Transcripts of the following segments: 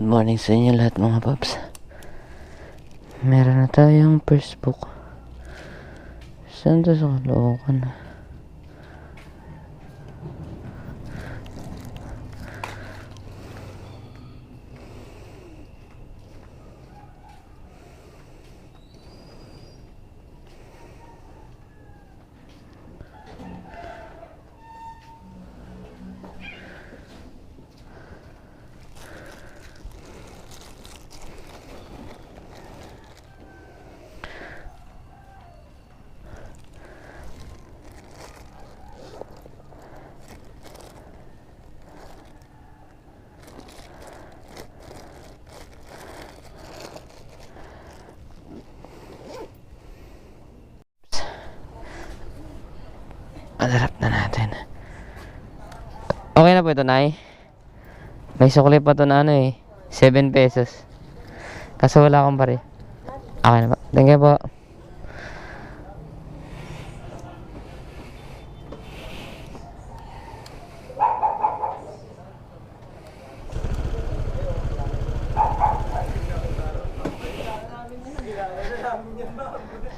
Good morning sa inyo lahat mga paps. Meron na tayong first book. Saan to sa Caloocan? Madarap na natin. Po ito, Nay. May sukli pa to na ano eh. 7 pesos. Kaso wala akong pare. Okay na po. Thank you po.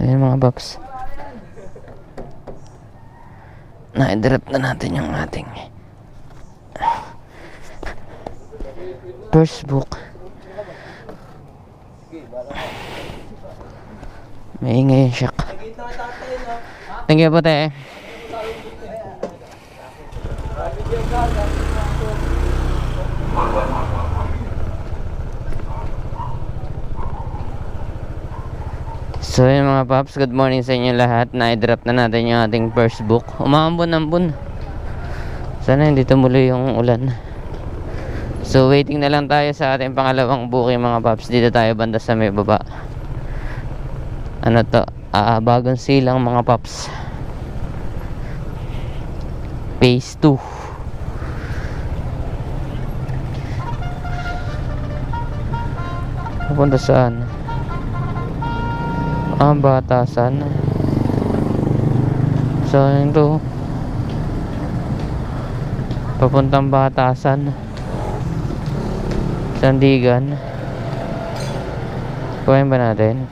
Ayan mga paps. Na-drop na natin yung ating first book. May ingay yung shock. Thank you po te. So yun mga paps, good morning sa inyo lahat. Na-drop na natin yung ating first book. Umambon-ambon. Sana hindi tumuloy yung ulan. So waiting na lang tayo sa ating pangalawang booking mga paps. Dito tayo banda sa may baba. Ano to? Ah, bagong silang mga paps. Phase 2. Papunta saan? ang batasan yun to papuntang batasan sandigan kuhain ba natin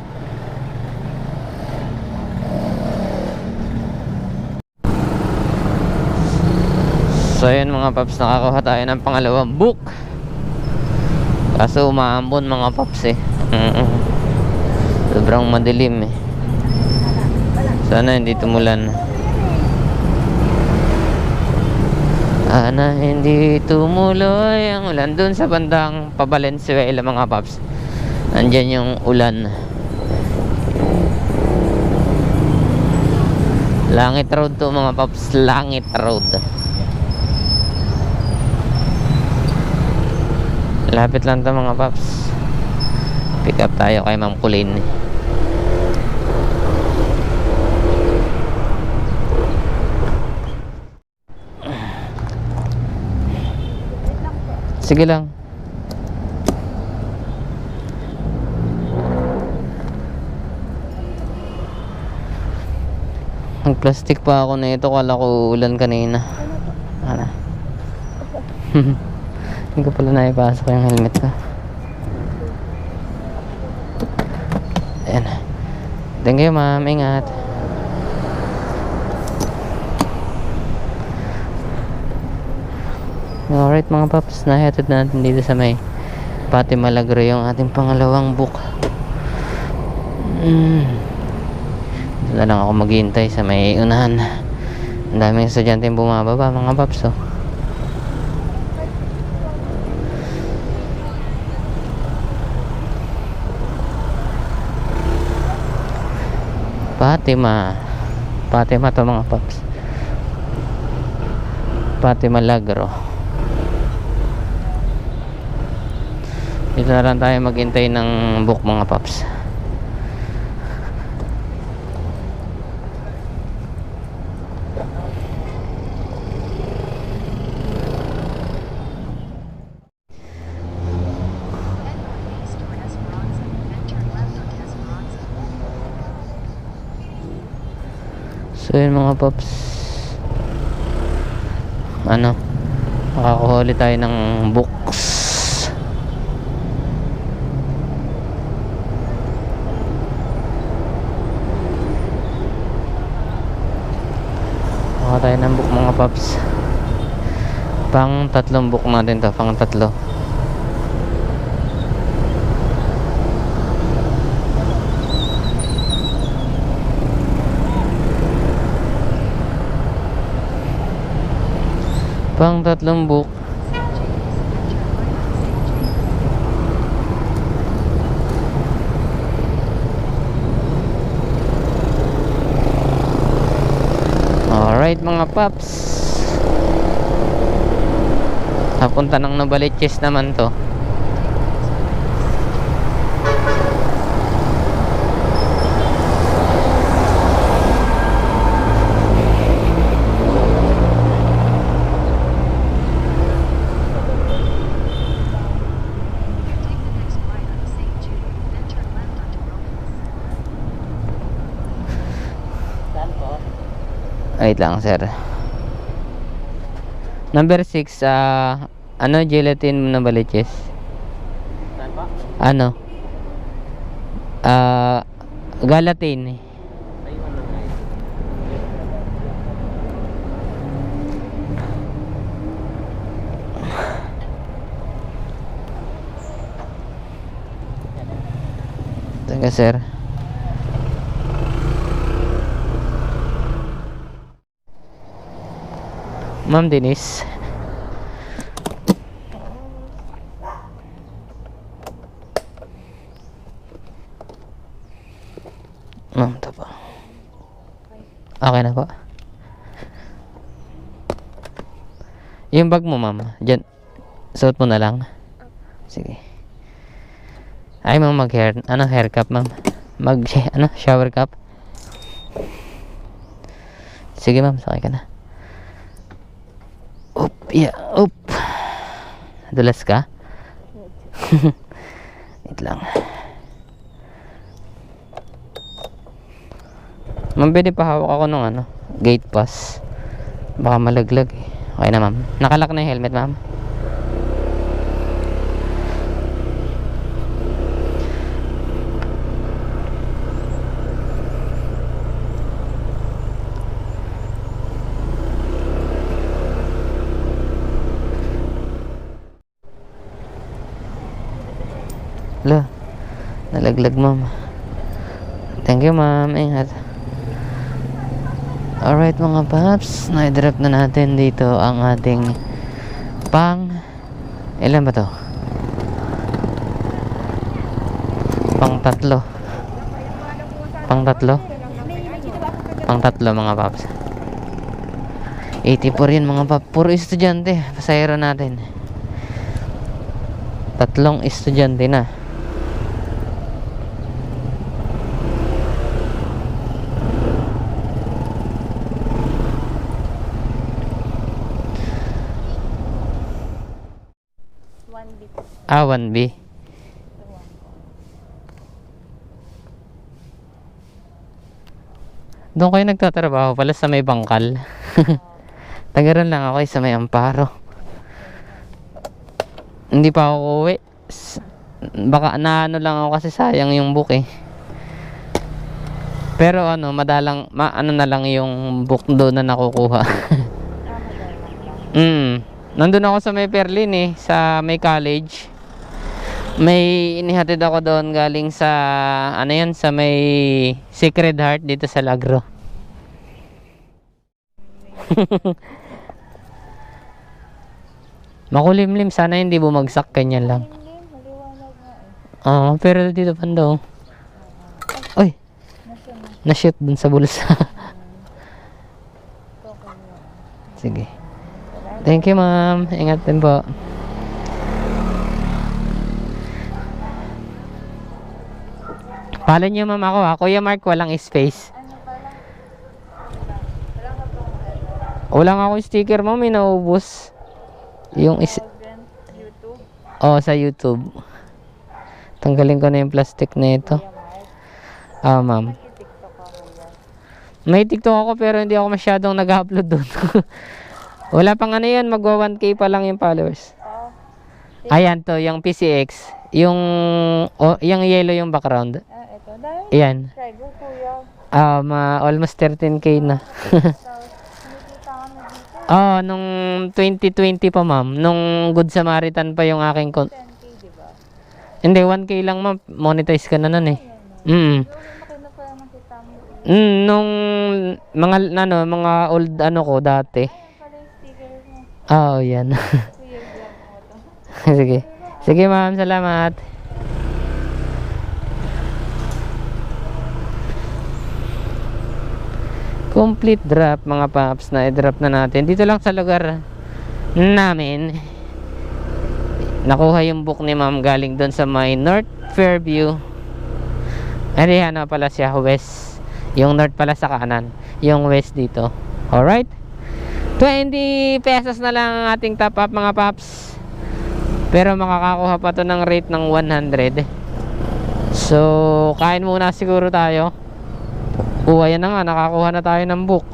so yun mga paps nakakuha tayo ng pangalawang book kaso umaambon mga paps eh mm. Sobrang madilim eh. Sana hindi tumulan. Sana hindi tumuloy ang ulan dun sa bandang Pabalenzuela mga paps. Nandyan yung ulan. Langit Road to mga paps. Langit Road. Lapit lang to mga paps. Pick up tayo kay Ma'am Kulin. Sige lang. Nag-plastic pa ako na ito. Kala ko ulan kanina. Ano? Hindi ko pala naipasok yung helmet ko. Ayan. Thank you, ma'am. Ingat. Alright mga paps, nahatid natin dito sa may Pati Malagro yung ating pangalawang book. Mm. Na lang ako maghihintay sa may unahan. Ang daming estudyante yung bumababa mga paps oh. Fatima Fatima to mga paps Fatima Lagro dito na lang tayo maghintay ng book mga paps. So yun mga paps. Ano? Makakuha ulit tayo ng books tayo ng book mga paps. Pang tatlong book natin to, pang tatlo. Pang tatlong book. Alright mga paps. Napunta ng Novaliches naman to. Wait lang sir. Number 6, ah, ano gelatin Novaliches? Ano? Ah, galatin. Teka sir. Ma'am Denise. Ma'am, ito po. Okay na po. Yung bag mo, ma'am. Diyan. Suot mo na lang. Sige. Ay, ma'am, mag-hair. Ano, hair cap, ma'am? Mag, ano, shower cap? Sige, ma'am. Sakay ka na. Yeah, up. Dulas ka? Wait lang. Ma'am, pa hawak ako ng ano, gate pass. Baka malaglag eh. Okay na, ma'am. Nakalak na yung helmet, ma'am. Nalaglag ma'am. Thank you ma'am, ingat. Alright mga paps, na-drop na natin dito ang ating pang ilan ba to? Pang tatlo. Pang tatlo? Pang tatlo mga paps. 84 yun mga paps. Puro estudyante, pasayro natin. Tatlong estudyante na. Ah, 1B. Doon kayo nagtatrabaho pala sa may bangkal. Tagaran lang ako sa may amparo. Hindi pa ako uwi. Baka naano lang ako kasi sayang yung book eh. Pero ano, madalang, ma, ano na lang yung book doon na nakukuha. mm. Nandun ako sa may Perlin eh, sa may college. May inihatid ako doon galing sa ano yan sa may Sacred Heart dito sa Lagro. Makulimlim sana hindi bumagsak kanyan lang. Oo, pero dito pando. Oy, na-shoot dun sa bulsa. Sige. Thank you, ma'am. Ingat din po. Follow niyo ma'am ako ha. Kuya Mark, walang space. Pala? Wala nga akong sticker, ma'am. May naubos. Yung is... YouTube, Oh, sa YouTube. Tanggalin ko na yung plastic na ito. Ah, ma'am. Ako yan. May TikTok ako pero hindi ako masyadong nag-upload doon. Wala pang ano yan. Magwa 1K pa lang yung followers. Oh, Ayan to, yung PCX. Yung... Oh, yung yellow yung background. Ah. Dahil Ayan. subscriber, kuya. Um, ah, almost 13k na. Oh, nung 2020 pa ma'am, nung Good Samaritan pa yung aking kon- 10k, di ba? Hindi, 1k lang ma'am, monetize ka na nun eh. Mm. Mm, nung mga ano, mga old ano ko dati. Sticker mo. Ah, Oh, yan. Sige. Sige ma'am, salamat. Complete drop mga paps na i-drop na natin. Dito lang sa lugar namin. Nakuha yung book ni ma'am galing doon sa may North Fairview. Ay, ano pala siya, west. Yung north pala sa kanan. Yung west dito. Alright? 20 pesos na lang ang ating top up mga paps. Pero makakakuha pa to ng rate ng 100. So, kain muna siguro tayo. Oo, ayan na nga, nakakuha na tayo ng book.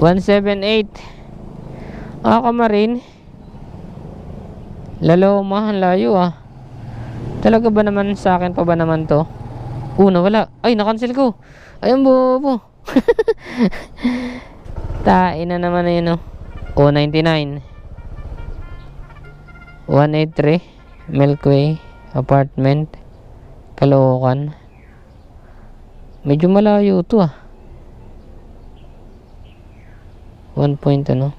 178. Ah, kamarin. Laloma, ang layo ah. Talaga ba naman sa akin pa ba naman to? Una, wala. Ay, nakancel ko. Ayun, bobo. Tain na naman na yun, oh. O, 99. 183. Milkway. Apartment. Caloocan. Medyo malayo to, ah. 1 point, ano.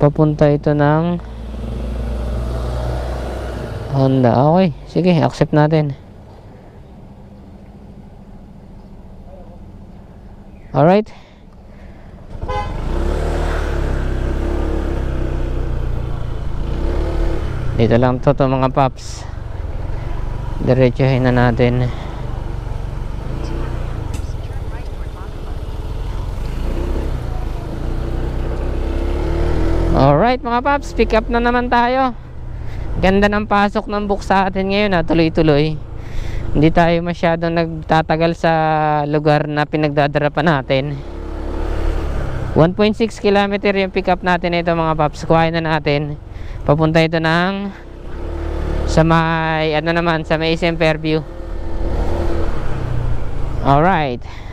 Papunta ito ng Honda. Okay, sige, accept natin. Alright. Dito lang to, to mga paps. Diretsuhin na natin. Alright mga paps, pick up na naman tayo. Ganda ng pasok ng book sa atin ngayon ha, tuloy-tuloy. Hindi tayo masyadong nagtatagal sa lugar na pinagdadarapan natin. 1.6 kilometer yung pick up natin ito mga paps. Kuhain na natin. Papunta ito ng sa may ano naman sa may SM Fairview. Alright.